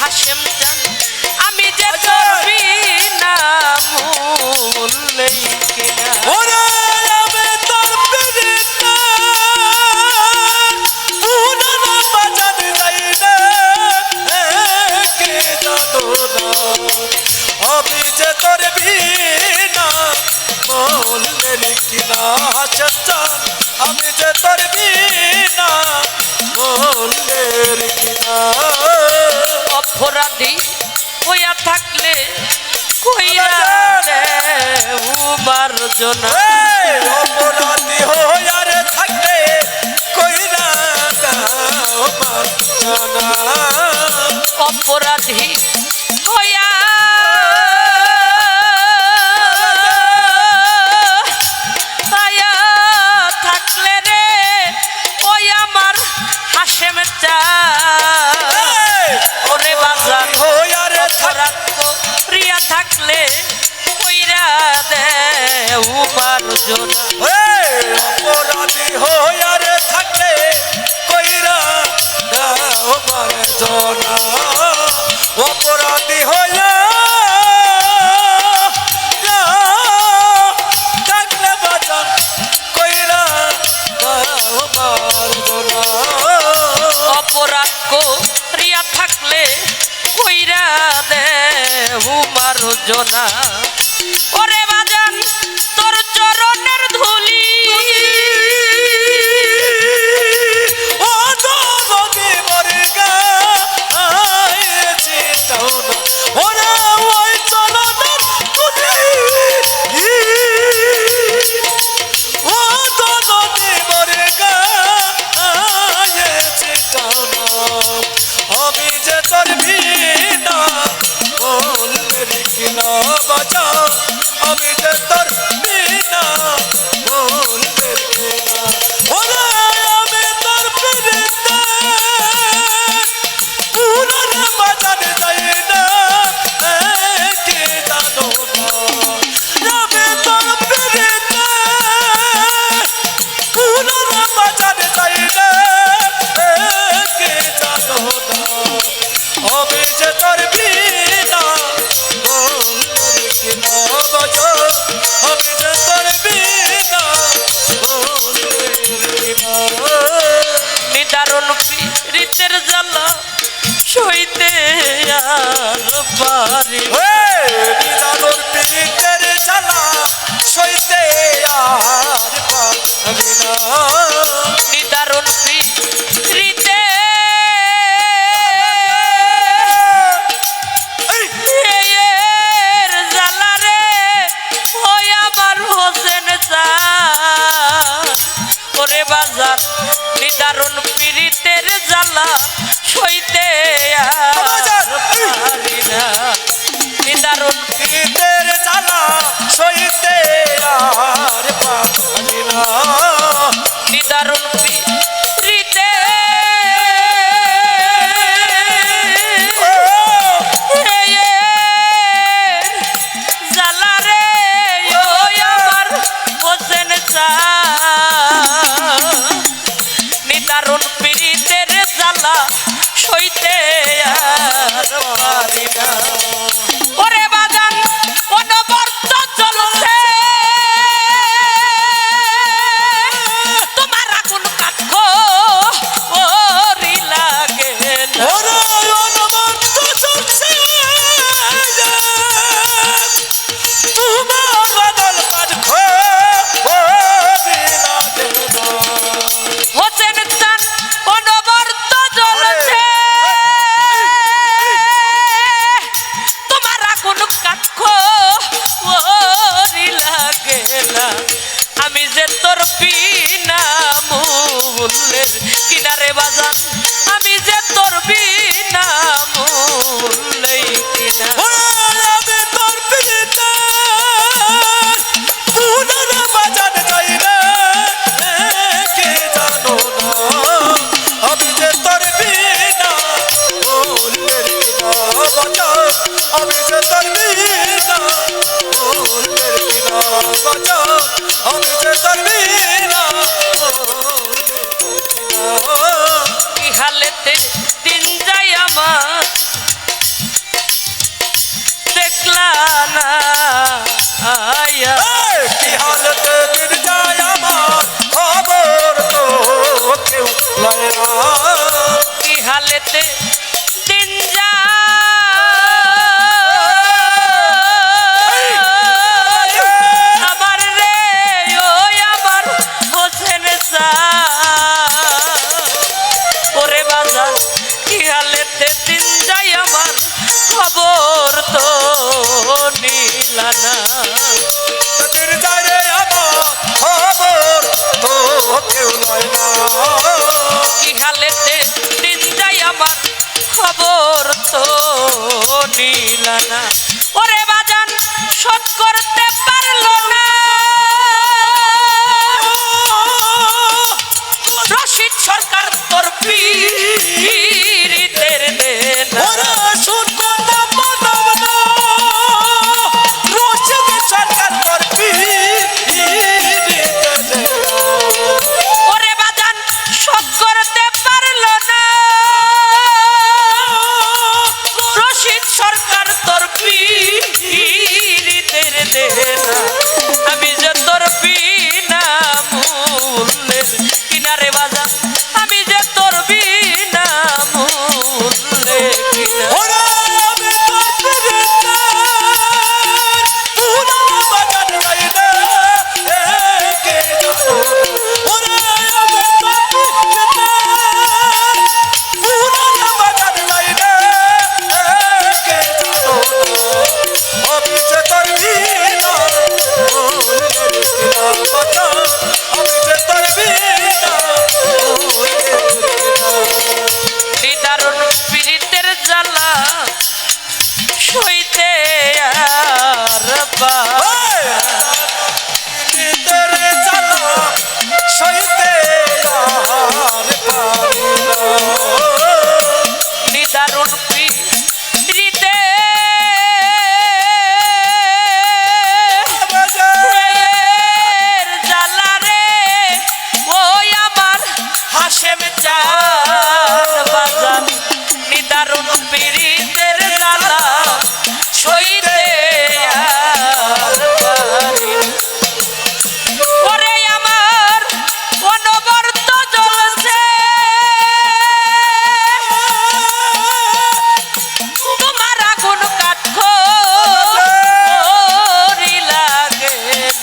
হাসেম আমি যে তরবি না মূল্যই কিনা। ওরা আমি যে তরবি যদি হইয়া থাকলে কইরা রে উমার জনা অপরাধী হইয়া রে থাকলে কইরা দাও অপরাধী যোজনা জ্বালা সইতে আর পারি দাদর পীড়িতের জ্বালা সইতে আর পারি না। নিদারণ পীড় দিন যা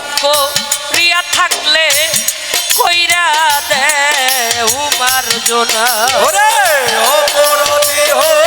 লক্ষ প্রিয়া থাকলে কইরা দে উমার জোনা ওরে অপরাধী হো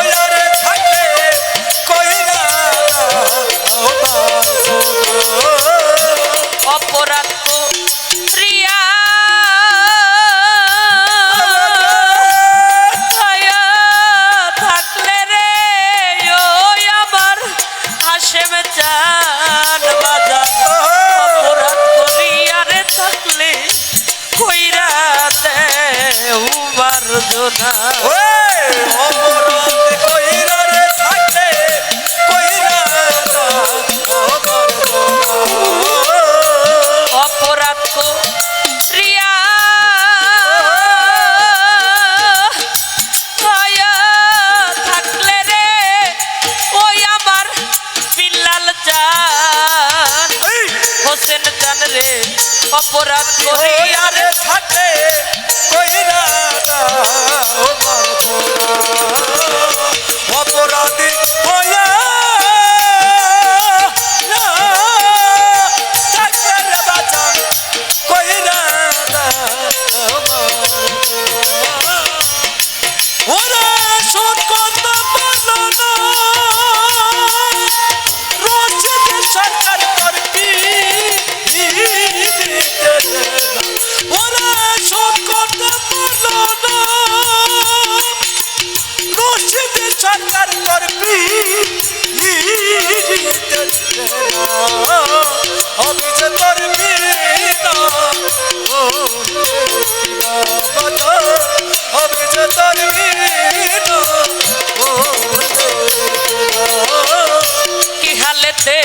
হালেতে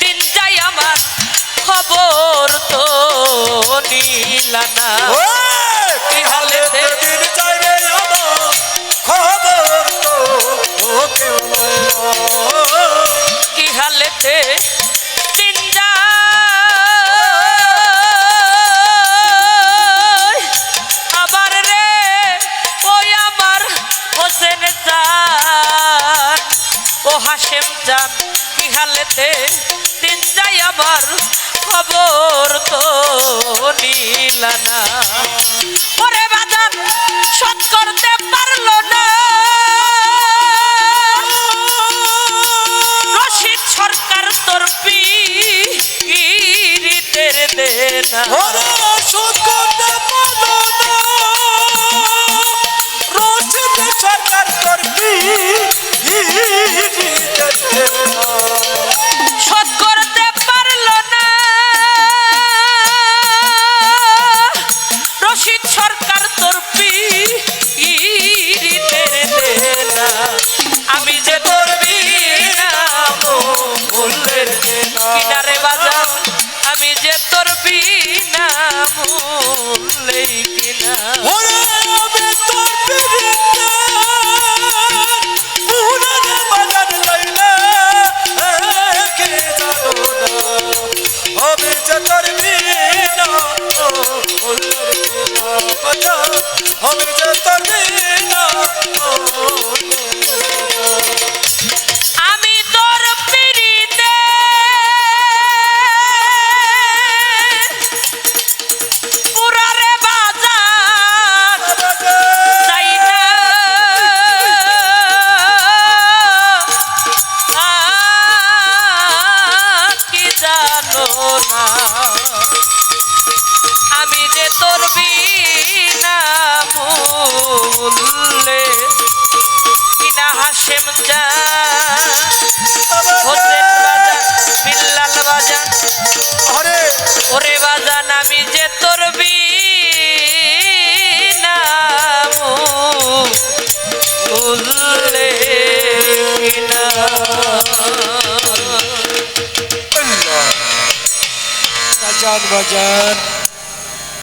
দিন যাই আমার খবর তো নীলানা কি হালে রে খবর তো কি হালেতে দিন যায় আমার রে ওই আমার হোসেন চান ও হাসেম চান কি হালেতে দিন যায় আমার খবর তো নীলানা। পরে বাদাম শোধ করতে পারল না। রশিদ সরকার তোর পীরিতের দেনা। ওরে শোধ করতে মূল্যেই হাসেম যা হোসেন বাজান বিল্লাল আরে। ওরে বাজান আমি যে তোর কিনা। বাজান বাজান।